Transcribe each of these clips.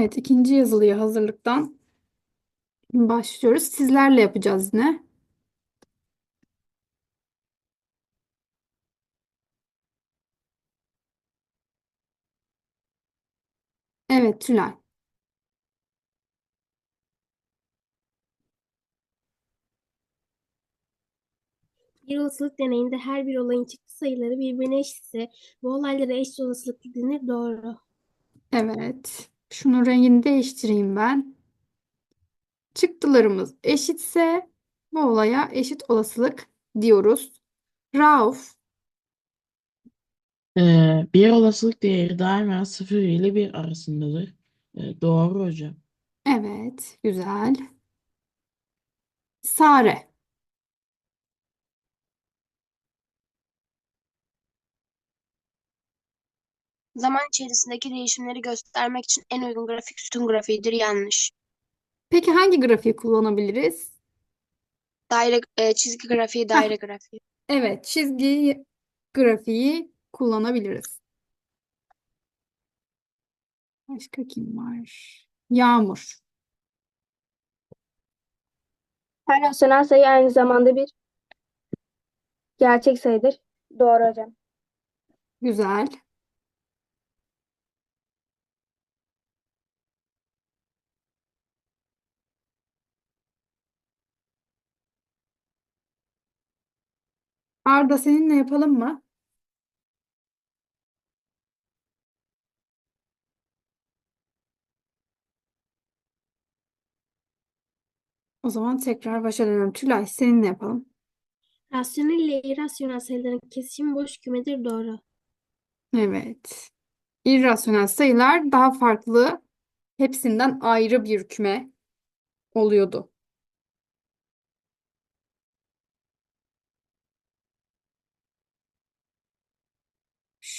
Evet, ikinci yazılıya hazırlıktan başlıyoruz. Sizlerle yapacağız yine. Evet, Tülay. Bir olasılık deneyinde her bir olayın çıktı sayıları birbirine eşitse bu olaylara eşit olasılıklı denir. Doğru. Evet. Şunun rengini değiştireyim ben. Çıktılarımız eşitse bu olaya eşit olasılık diyoruz. Rauf. Ee, bir olasılık değeri daima 0 ile 1 arasındadır. Ee, doğru hocam. Evet, güzel. Sare. Zaman içerisindeki değişimleri göstermek için en uygun grafik sütun grafiğidir. Yanlış. Peki hangi grafiği kullanabiliriz? Daire, e, çizgi grafiği, daire grafiği. Evet, çizgi grafiği kullanabiliriz. Başka kim var? Yağmur. Her rasyonel sayı aynı zamanda bir gerçek sayıdır. Doğru hocam. Güzel. Arda seninle yapalım mı? O zaman tekrar başa dönelim. Tülay seninle yapalım. Rasyonel ile irrasyonel sayıların kesişimi boş kümedir. Doğru. Evet. İrrasyonel sayılar daha farklı, hepsinden ayrı bir küme oluyordu.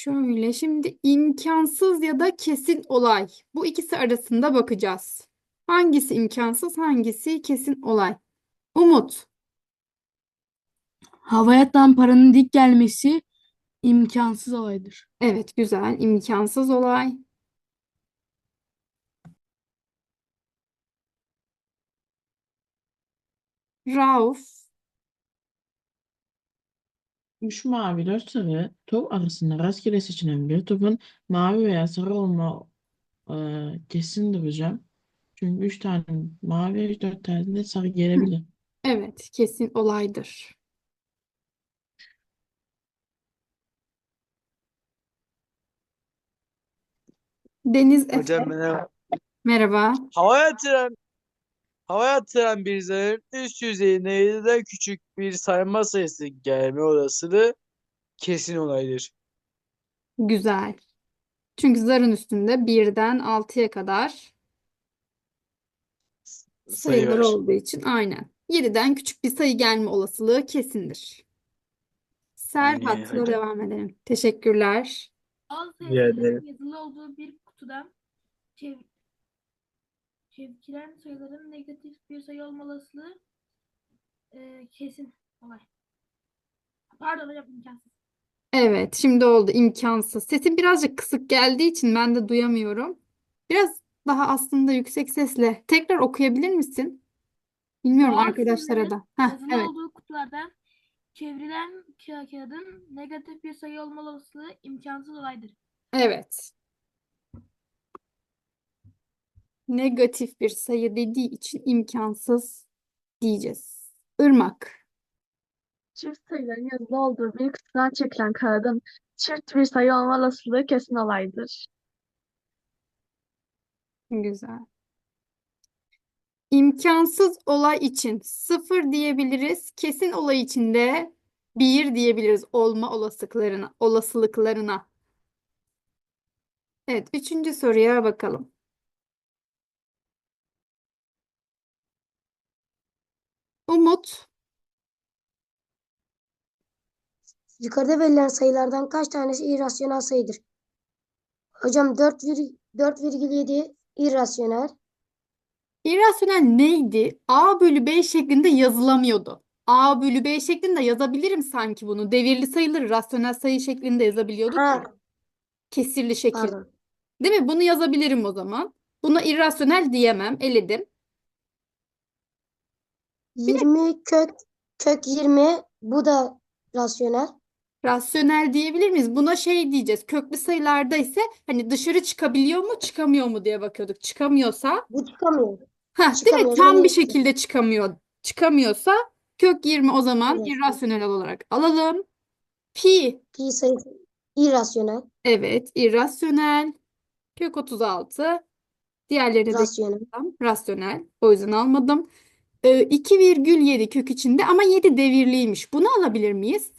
Şöyle şimdi imkansız ya da kesin olay. Bu ikisi arasında bakacağız. Hangisi imkansız, hangisi kesin olay? Umut. Havaya paranın dik gelmesi imkansız olaydır. Evet, güzel. İmkansız olay. Rauf. 3 mavi 4 sarı top arasında rastgele seçilen bir topun mavi veya sarı olma e, kesindir hocam. Çünkü 3 tane mavi 4 tane de sarı gelebilir. Evet, kesin olaydır. Deniz Efe. Hocam merhaba. Merhaba. Havaya atılan, havaya atılan bir zarın üst yüzeyine 7'den küçük bir sayma sayısı gelme olasılığı kesin olaydır. Güzel. Çünkü zarın üstünde birden 6'ya kadar Sayı sayılar var. olduğu için aynen. 7'den küçük bir sayı gelme olasılığı kesindir. Serhat'la hocam. devam edelim. Teşekkürler. Bazı Rica ederim. sayıların yazılı olduğu bir kutudan çev çevkilen sayıların negatif bir sayı olma olasılığı e, kesin olay. Pardon hocam imkansız. Evet, şimdi oldu imkansız. Sesim birazcık kısık geldiği için ben de duyamıyorum. Biraz daha aslında yüksek sesle tekrar okuyabilir misin? Bilmiyorum Bazı arkadaşlara da. Heh, yazılı evet. olduğu kutulardan çevrilen ka- kağıdın negatif bir sayı olma olasılığı imkansız olaydır. Evet. Negatif bir sayı dediği için imkansız diyeceğiz. Irmak. Çift sayıların yazılı olduğu bir kutudan çekilen kağıdın çift bir sayı olma olasılığı kesin olaydır. Güzel. İmkansız olay için sıfır diyebiliriz. Kesin olay için de bir diyebiliriz olma olasılıklarına, olasılıklarına. Evet, üçüncü soruya bakalım. Umut, Yukarıda verilen sayılardan kaç tanesi irrasyonel sayıdır? Hocam 4, 4,7 irrasyonel. irrasyonel neydi? A bölü B şeklinde yazılamıyordu. A bölü B şeklinde yazabilirim sanki bunu. Devirli sayıları rasyonel sayı şeklinde yazabiliyorduk ya. Ha, Kesirli şekil. pardon. Değil mi? Bunu yazabilirim o zaman. Buna irrasyonel diyemem. Eledim. 20 kök kök 20 bu da rasyonel. Rasyonel diyebilir miyiz? Buna şey diyeceğiz. Köklü sayılarda ise hani dışarı çıkabiliyor mu, çıkamıyor mu diye bakıyorduk. Çıkamıyorsa, Bu çıkamıyor. ha değil mi? Çıkamıyor, Tam bir şekilde çıkamıyor. Çıkamıyorsa kök 20 o zaman Evet. irrasyonel olarak alalım. Pi Pi sayısı irrasyonel, evet irrasyonel. Kök 36. Diğerlerini de rasyonel. Rasyonel. O yüzden almadım. Ee, 2,7 kök içinde ama 7 devirliymiş. Bunu alabilir miyiz?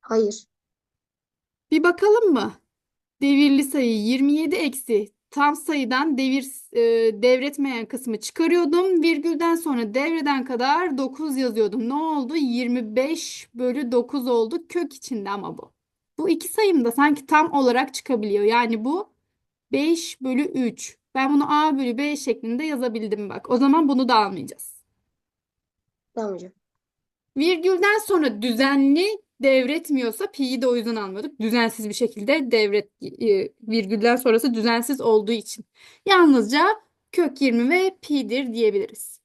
Hayır. Bir bakalım mı? Devirli sayı 27 eksi tam sayıdan devir e, devretmeyen kısmı çıkarıyordum. Virgülden sonra devreden kadar 9 yazıyordum. Ne oldu? 25 bölü 9 oldu. Kök içinde ama bu. Bu iki sayım da sanki tam olarak çıkabiliyor. Yani bu 5 bölü 3. Ben bunu A bölü B şeklinde yazabildim bak. O zaman bunu da almayacağız. Tamam hocam. Virgülden sonra düzenli devretmiyorsa pi'yi de o yüzden almıyorduk. Düzensiz bir şekilde devret e, virgülden sonrası düzensiz olduğu için. Yalnızca kök 20 ve pi'dir diyebiliriz.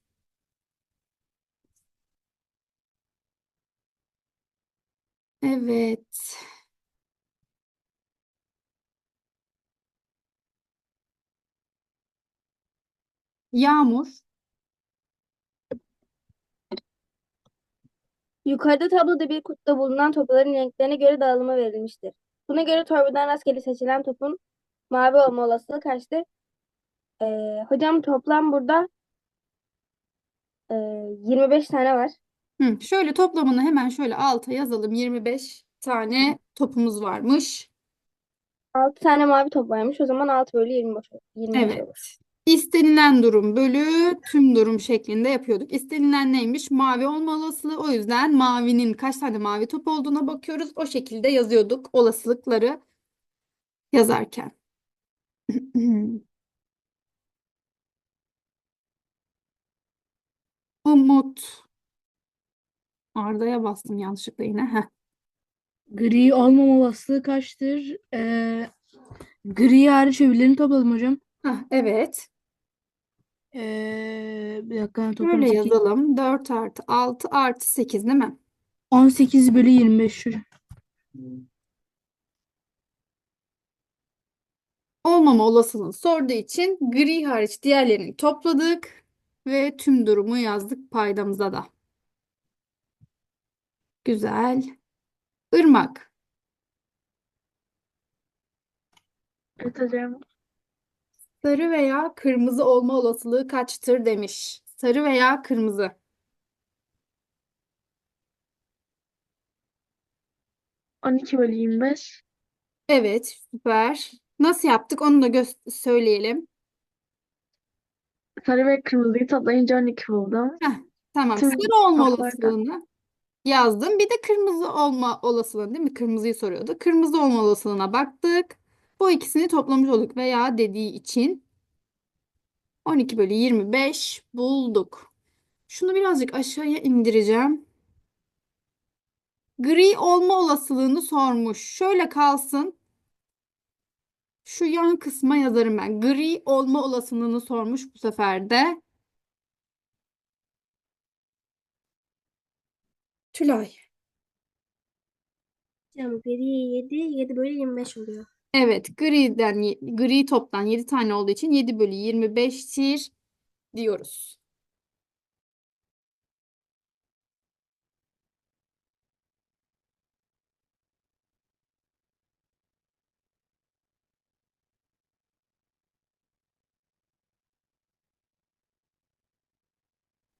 Evet. Yağmur. Yukarıda tabloda bir kutuda bulunan topların renklerine göre dağılımı verilmiştir. Buna göre torbadan rastgele seçilen topun mavi olma olasılığı kaçtır? Ee, hocam toplam burada e, 25 tane var. Hı, şöyle toplamını hemen şöyle alta yazalım. 25 tane topumuz varmış. 6 tane mavi top varmış. O zaman 6 bölü 25, 25 Evet. İstenilen durum bölü tüm durum şeklinde yapıyorduk. İstenilen neymiş? Mavi olma olasılığı. O yüzden mavinin kaç tane mavi top olduğuna bakıyoruz. O şekilde yazıyorduk olasılıkları yazarken. Umut. Arda'ya bastım yanlışlıkla yine. Heh. Gri olmama olasılığı kaçtır? Ee, gri hariç öbürlerini topladım hocam. Heh, evet. Ee, bir dakika toplam Böyle 8. yazalım. 4 artı 6 artı 8 değil mi? 18 bölü 25 hocam. Olmama olasılığını sorduğu için gri hariç diğerlerini topladık ve tüm durumu yazdık paydamıza da. Güzel. Irmak. Evet hocam. Sarı veya kırmızı olma olasılığı kaçtır demiş. Sarı veya kırmızı. On iki bölü 25. Evet, süper. Nasıl yaptık onu da gö- söyleyelim. Sarı ve kırmızıyı toplayınca 12 buldum. Tamam. Tüm Sarı olma toplardan. olasılığını yazdım. Bir de kırmızı olma olasılığını değil mi? Kırmızıyı soruyordu. Kırmızı olma olasılığına baktık. Bu ikisini toplamış olduk veya dediği için 12 bölü 25 bulduk. Şunu birazcık aşağıya indireceğim. Gri olma olasılığını sormuş. Şöyle kalsın. Şu yan kısma yazarım ben. Gri olma olasılığını sormuş bu sefer de. Tülay. Hocam gri 7, 7 bölü 25 oluyor. Evet, griden gri toptan 7 tane olduğu için 7 bölü 25'tir diyoruz.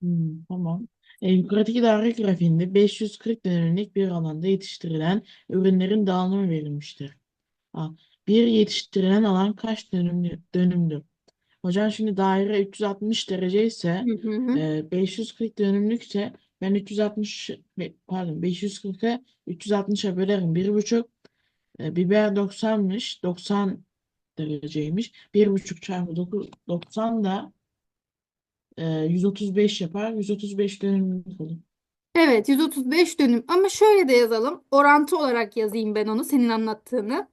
Hmm, tamam. E, yukarıdaki daire grafiğinde 540 dönümlük bir alanda yetiştirilen ürünlerin dağılımı verilmiştir. Ha, bir yetiştirilen alan kaç dönümlü, dönümdür? Hocam şimdi daire 360 derece ise Hı hı. e, 540 dönümlükse ben 360 be- pardon 540'ı 360'a bölerim. 1,5 e, biber 90'mış. 90 dereceymiş. 1,5 çarpı 9, 90 da e, 135 yapar. 135 dönümlük olur. Evet, 135 dönüm. Ama şöyle de yazalım. Orantı olarak yazayım ben onu senin anlattığını.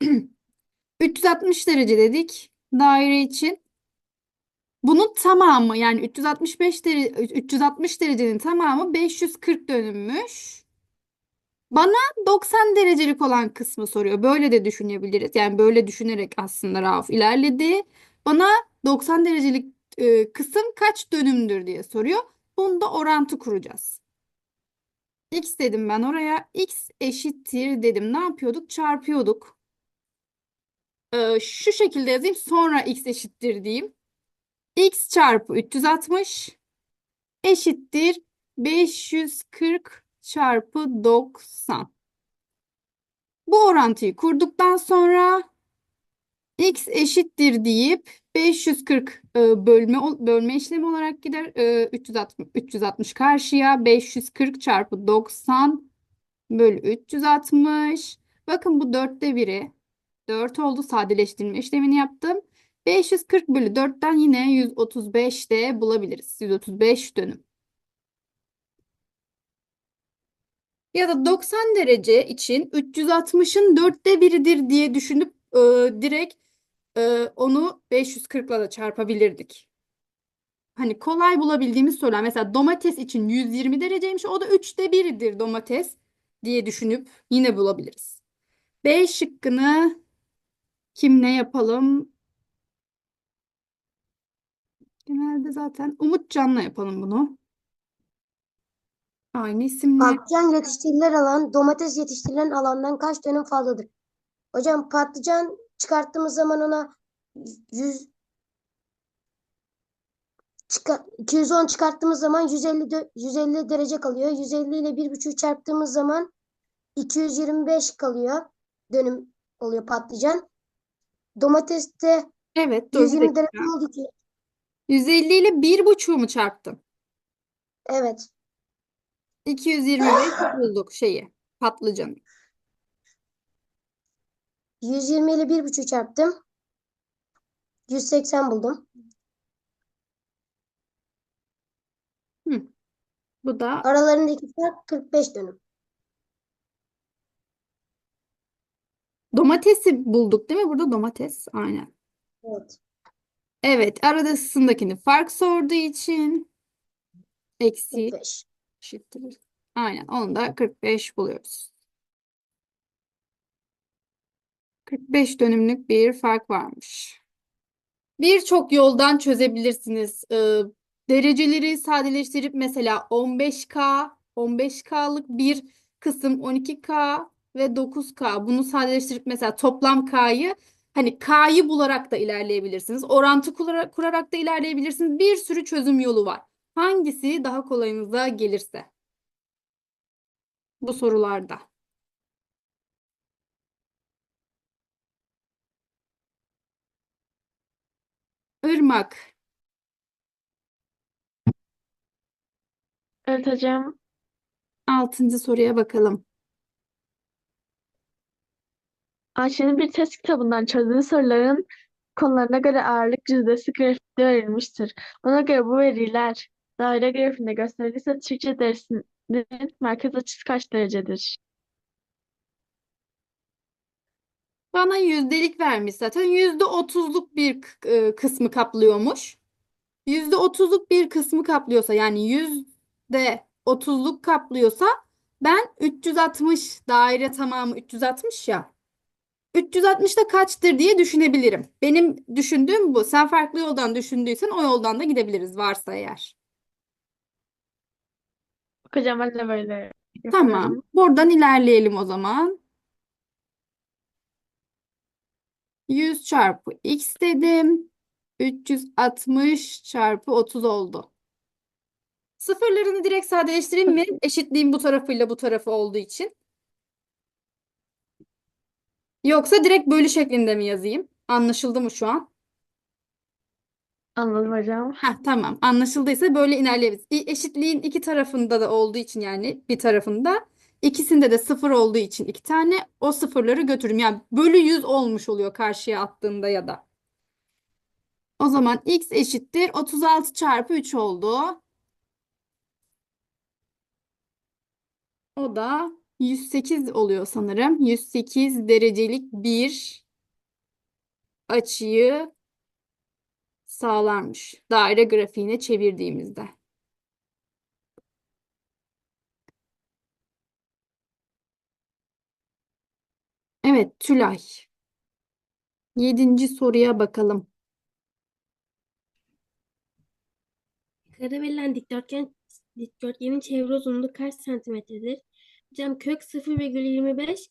360 derece dedik. daire için. Bunun tamamı yani 365 dere 360 derecenin tamamı 540 dönümmüş. Bana 90 derecelik olan kısmı soruyor. Böyle de düşünebiliriz. Yani böyle düşünerek aslında Rauf ilerledi. Bana 90 derecelik e, kısım kaç dönümdür diye soruyor. Bunda orantı kuracağız. X dedim ben oraya. X eşittir dedim. Ne yapıyorduk? Çarpıyorduk. Ee, şu şekilde yazayım. Sonra X eşittir diyeyim. X çarpı 360 eşittir 540 çarpı 90. Bu orantıyı kurduktan sonra x eşittir deyip 540 e, bölme bölme işlemi olarak gider. E, 360 360 karşıya 540 çarpı 90 bölü 360. Bakın bu dörtte biri. 4 oldu. Sadeleştirme işlemini yaptım. 540 bölü 4'ten yine 135 de bulabiliriz. 135 dönüm. Ya da 90 derece için 360'ın dörtte biridir diye düşünüp e, direkt e, onu 540'la da çarpabilirdik. Hani kolay bulabildiğimiz sorular. Mesela domates için 120 dereceymiş. O da 3'te biridir domates diye düşünüp yine bulabiliriz. B şıkkını kimle yapalım? Genelde zaten Umutcan'la yapalım bunu. Aynı isimle. Patlıcan yetiştirilen alan domates yetiştirilen alandan kaç dönüm fazladır? Hocam patlıcan çıkarttığımız zaman ona 100 çıkar, 210 çıkarttığımız zaman 150 dö- 150 derece kalıyor. 150 ile 1,5 çarptığımız zaman 225 kalıyor. Dönüm oluyor patlıcan. Domateste Evet, dur bir 120 derece oldu ki. 150 ile 1,5'u mu çarptım? Evet. 225 bulduk şeyi. Patlıcanı. 120 ile 1,5 çarptım. 180 buldum. Bu da Aralarındaki fark 45 dönüm. Domatesi bulduk değil mi? Burada domates. Aynen. Evet. Evet, arasındakini fark sorduğu için eksi 45. eşittir. Aynen. Onu da 45 buluyoruz. 45 dönümlük bir fark varmış. Birçok yoldan çözebilirsiniz. Ee, dereceleri sadeleştirip mesela 15K, 15K'lık bir kısım 12K ve 9K. Bunu sadeleştirip mesela toplam K'yı hani K'yı bularak da ilerleyebilirsiniz. Orantı kurarak, kurarak da ilerleyebilirsiniz. Bir sürü çözüm yolu var. Hangisi daha kolayınıza gelirse. Bu sorularda. Irmak. Evet hocam. Altıncı soruya bakalım. Ayşe'nin bir test kitabından çözdüğü soruların konularına göre ağırlık yüzdesi grafikte verilmiştir. Ona göre bu veriler daire grafiğinde gösterilirse Türkçe dersinin merkez açısı kaç derecedir? Bana yüzdelik vermiş zaten. Yüzde otuzluk bir e, kısmı kaplıyormuş. Yüzde otuzluk bir kısmı kaplıyorsa yani yüzde otuzluk kaplıyorsa ben 360 daire tamamı 360 ya. 360 da kaçtır diye düşünebilirim. Benim düşündüğüm bu. Sen farklı yoldan düşündüysen o yoldan da gidebiliriz varsa eğer. Hocam ben de böyle Tamam. Buradan ilerleyelim o zaman. 100 çarpı x dedim. 360 çarpı 30 oldu. Sıfırlarını direkt sadeleştireyim mi? Eşitliğin bu tarafıyla bu tarafı olduğu için. Yoksa direkt bölü şeklinde mi yazayım? Anlaşıldı mı şu an? Anladım hocam. Heh, tamam. Anlaşıldıysa böyle ilerleyebiliriz. İ- Eşitliğin iki tarafında da olduğu için yani bir tarafında ikisinde de sıfır olduğu için iki tane o sıfırları götürürüm. Yani bölü 100 olmuş oluyor karşıya attığında ya da. O zaman x eşittir 36 çarpı 3 oldu. O da 108 oluyor sanırım. 108 derecelik bir açıyı sağlarmış. Daire grafiğine çevirdiğimizde. Evet, Tülay. Yedinci soruya bakalım. Yukarıda verilen dikdörtgen dikdörtgenin çevre uzunluğu kaç santimetredir? Hocam kök 0,25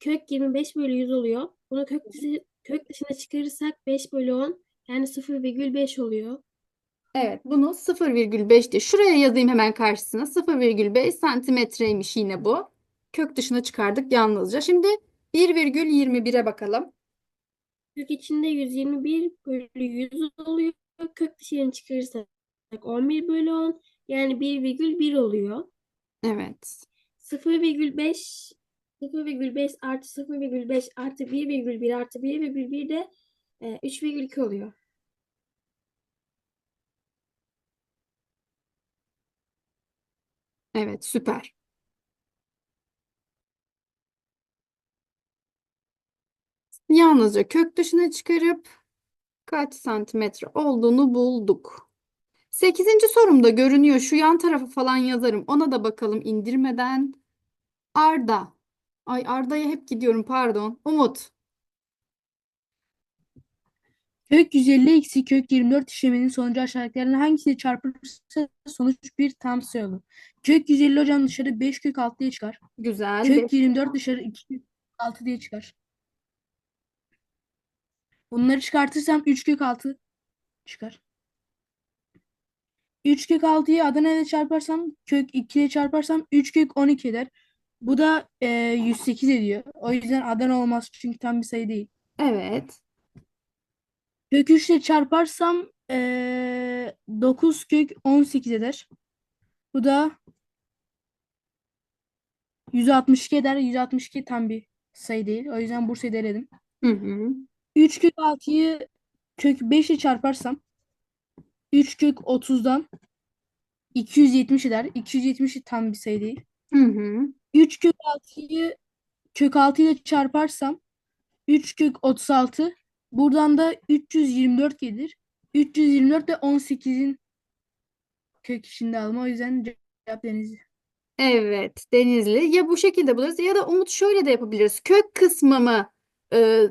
kök 25 bölü 100 oluyor. Bunu kök, dışı, kök dışına çıkarırsak 5 bölü 10 yani 0,5 oluyor. Evet, bunu 0,5 diye. Şuraya yazayım hemen karşısına. 0,5 santimetreymiş yine bu. Kök dışına çıkardık yalnızca. Şimdi 1,21'e bakalım. Kök içinde 121 bölü 100 oluyor. Kök dışına çıkarırsak 11 bölü 10 yani 1,1 oluyor. Evet. 0,5 0,5 artı 0,5 artı 1,1 artı 1,1 de e, 3,2 oluyor. Evet, süper. Yalnızca kök dışına çıkarıp kaç santimetre olduğunu bulduk. Sekizinci sorumda görünüyor. Şu yan tarafı falan yazarım. Ona da bakalım indirmeden. Arda. Ay Arda'ya hep gidiyorum pardon. Umut. Kök 150 eksi kök 24 işleminin sonucu aşağıdakilerden hangisiyle çarpılırsa sonuç bir tam sayı olur. Kök 150 hocam dışarı 5 kök 6 diye çıkar. Güzel. Kök Beş- 24 dışarı 2 kök 6 diye çıkar. Bunları çıkartırsam 3 kök 6 çıkar. 3 kök 6'yı Adana ile çarparsam kök 2 ile çarparsam 3 kök 12 eder. Bu da e, 108 ediyor. O yüzden Adana olmaz çünkü tam bir sayı değil. Evet. Kök 3 ile çarparsam e, 9 kök 18 eder. Bu da 162 eder. 162 tam bir sayı değil. O yüzden Bursa'yı da eledim. Hı hı. 3 kök 6'yı kök 5 ile çarparsam 3 kök 30'dan 270 eder. 270 tam bir sayı değil. Hı hı. 3 kök 6'yı kök 6 ile çarparsam 3 kök 36 buradan da 324 gelir. 324 de 18'in kök içinde alma. O yüzden cevap Denizli. Evet, Denizli. Ya bu şekilde buluruz ya da Umut şöyle de yapabiliriz. Kök kısmımı e,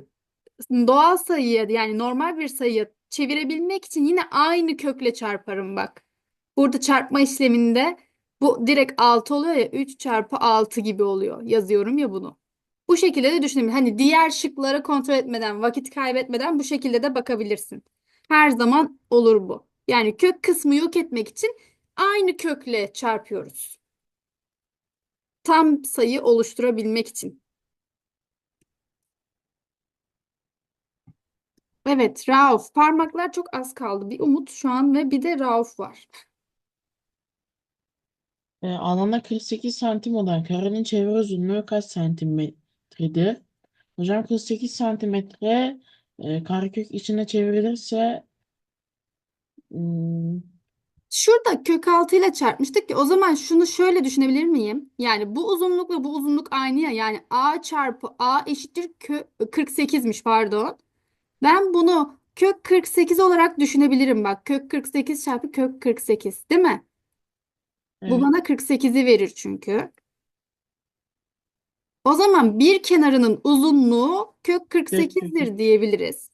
doğal sayıya yani normal bir sayıya çevirebilmek için yine aynı kökle çarparım bak. Burada çarpma işleminde bu direkt 6 oluyor ya 3 çarpı 6 gibi oluyor. Yazıyorum ya bunu. Bu şekilde de düşünebilirsin. Hani diğer şıkları kontrol etmeden, vakit kaybetmeden bu şekilde de bakabilirsin. Her zaman olur bu. Yani kök kısmı yok etmek için aynı kökle çarpıyoruz. Tam sayı oluşturabilmek için. Evet, Rauf. Parmaklar çok az kaldı. Bir Umut şu an ve bir de Rauf var. E, alana 48 santim olan karenin çevre uzunluğu kaç santimetredir? Hocam 48 santimetre e, karekök içine çevrilirse hmm, Şurada kök 6 ile çarpmıştık ki o zaman şunu şöyle düşünebilir miyim? Yani bu uzunlukla bu uzunluk aynı ya. Yani a çarpı a eşittir kö 48'miş pardon. Ben bunu kök 48 olarak düşünebilirim bak. Kök 48 çarpı kök 48 değil mi? Bu evet. bana 48'i verir çünkü. O zaman bir kenarının uzunluğu kök 48'dir diyebiliriz.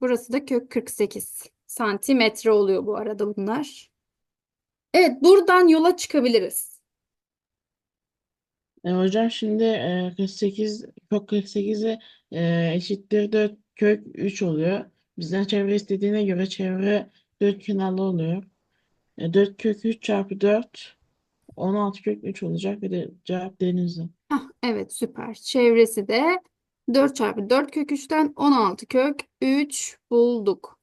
Burası da kök 48 santimetre oluyor bu arada bunlar. Evet buradan yola çıkabiliriz. E, hocam şimdi e, 48 kök 48'e e, eşittir 4 kök 3 oluyor. Bizden çevre istediğine göre çevre 4 kenarlı oluyor. E, 4 kök 3 çarpı 4 16 kök 3 olacak ve de cevap denizli. Evet süper. Çevresi de 4 çarpı 4 kök 3'ten 16 kök 3 bulduk.